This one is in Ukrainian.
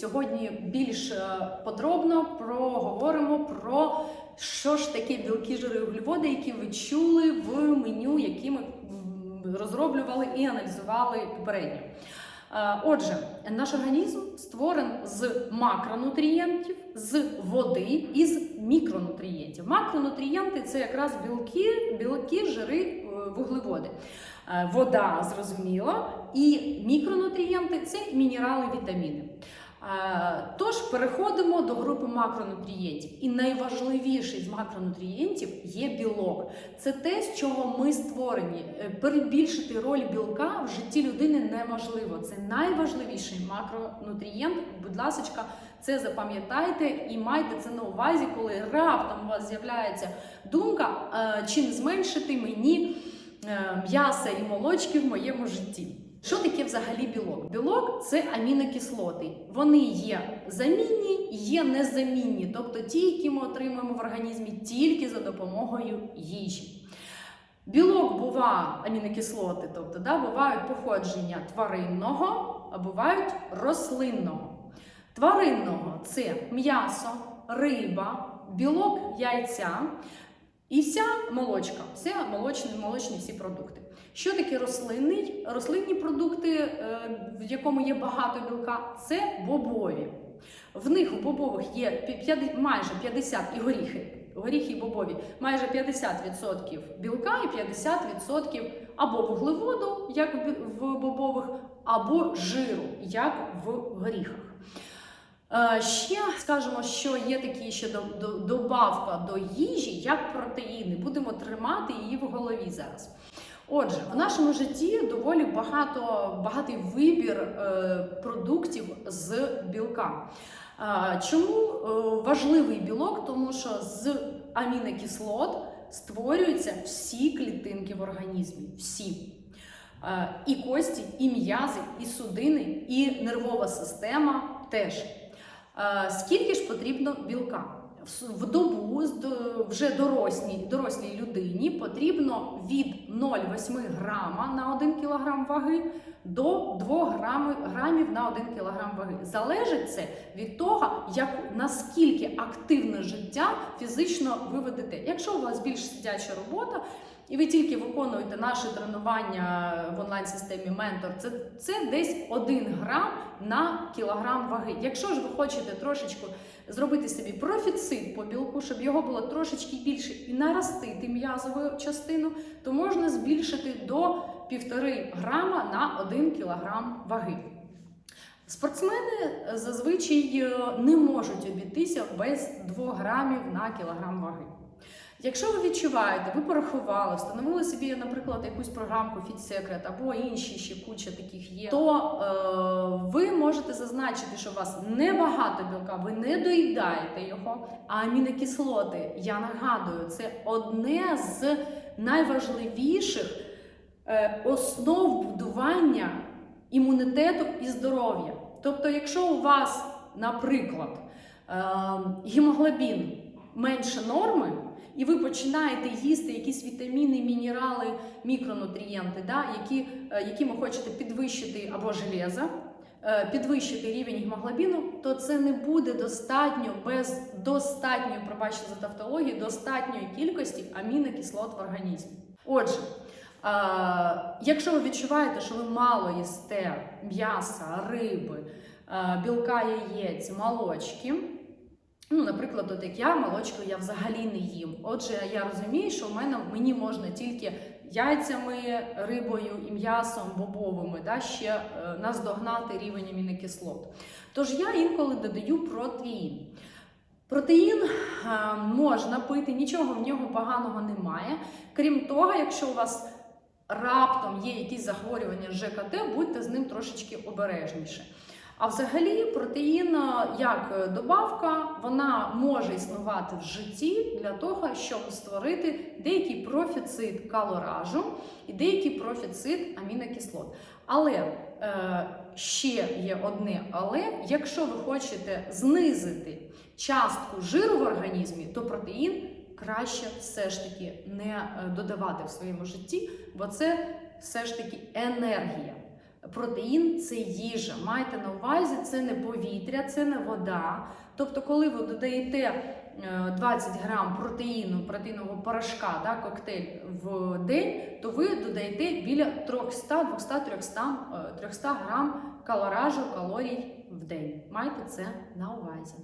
Сьогодні більш е, подробно проговоримо про що ж таке білки, жири, і вуглеводи, які ви чули в меню, які ми розроблювали і аналізували попередньо. Е, Отже, наш організм створений з макронутрієнтів, з води і з мікронутрієнтів. Макронутрієнти це якраз білки, білки, жири, е, вуглеводи. Вода, зрозуміло, і мікронутрієнти це мінерали, вітаміни. Е, Тож переходимо до групи макронутрієнтів. І найважливіший з макронутрієнтів є білок. Це те, з чого ми створені. Е, Перебільшити роль білка в житті людини неможливо. Це найважливіший макронутрієнт. Будь ласка, це запам'ятайте і майте це на увазі, коли раптом у вас з'являється думка, е, чим зменшити мені м'яса і молочки в моєму житті. Що таке взагалі білок? Білок це амінокислоти. Вони є замінні, є незамінні, тобто ті, які ми отримуємо в організмі тільки за допомогою їжі. Білок бува амінокислоти, тобто да, бувають походження тваринного, а бувають рослинного. Тваринного це м'ясо, риба, білок яйця і вся молочка, все молочні, молочні всі продукти. Що таке рослинний? Рослинні продукти, е, в якому є багато білка, це бобові. В них у бобових є майже 50 і горіхи. Горіхи і бобові майже 50% білка і 50% або вуглеводу, як в бобових, або жиру, як в горіхах. Е, Ще скажемо, що є такі ще до, до, добавка до їжі, як протеїни. Будемо тримати її в голові зараз. Отже, в нашому житті доволі багато, багатий вибір е, продуктів з білка. Е, чому е, важливий білок? Тому що з амінокислот створюються всі клітинки в організмі. Всі. І кості, і м'язи, і судини, і нервова система теж. Скільки ж потрібно білка? В добу вже дорослій, дорослій людині потрібно від 0,8 грама на 1 кг ваги до 2 грами, грамів на 1 кг ваги. Залежить це від того, як, наскільки активне життя фізично ви ведете. Якщо у вас більш сидяча робота, і ви тільки виконуєте наші тренування в онлайн-системі Ментор, це, це десь 1 грам на кілограм ваги. Якщо ж ви хочете трошечку зробити собі профіцит по білку, щоб його було трошечки більше і наростити м'язову частину, то можна збільшити до 1,5 грама на 1 кілограм ваги. Спортсмени зазвичай е, не можуть обійтися без 2 грамів на кілограм ваги. Якщо ви відчуваєте, ви порахували, встановили собі, наприклад, якусь програмку Fit Secret або інші ще куча таких є, то е, ви можете зазначити, що у вас небагато білка, ви не доїдаєте його. А амінокислоти, я нагадую, це одне з найважливіших е, основ будування імунітету і здоров'я. Тобто, якщо у вас, наприклад, е, гемоглобін менше норми, і ви починаєте їсти якісь вітаміни, мінерали, мікронутрієнти, да, які, е, які ви хочете підвищити або железо, е, підвищити рівень гемоглобіну, то це не буде достатньо без достатньої, пробачте за тавтологію, достатньої кількості амінокислот в організмі. Отже, е, якщо ви відчуваєте, що ви мало їсте м'яса, риби, білка яєць, молочки. Ну, наприклад, от як я молочко я взагалі не їм. Отже, я розумію, що в мене мені можна тільки яйцями, рибою і м'ясом бобовими, да, ще е, наздогнати рівень амінокислот. Тож я інколи додаю протеїн. Протеїн е, можна пити, нічого в нього поганого немає. Крім того, якщо у вас раптом є якісь захворювання з ЖКТ, будьте з ним трошечки обережніше. А взагалі протеїн е, як е, добавка, вона може існувати в житті для того, щоб створити деякий профіцит калоражу і деякий профіцит амінокислот. Але е, ще є одне але, якщо ви хочете знизити частку жиру в організмі, то протеїн краще все ж таки не е, додавати в своєму житті, бо це все ж таки енергія. Протеїн це їжа. Майте на увазі, це не повітря, це не вода. Тобто, коли ви додаєте е, 20 грам протеїну, протеїнового порошка, да, коктейль в день, то ви додаєте біля 300, 200, 300, е, 300 грам калоражу, калорій в день. Майте це на увазі.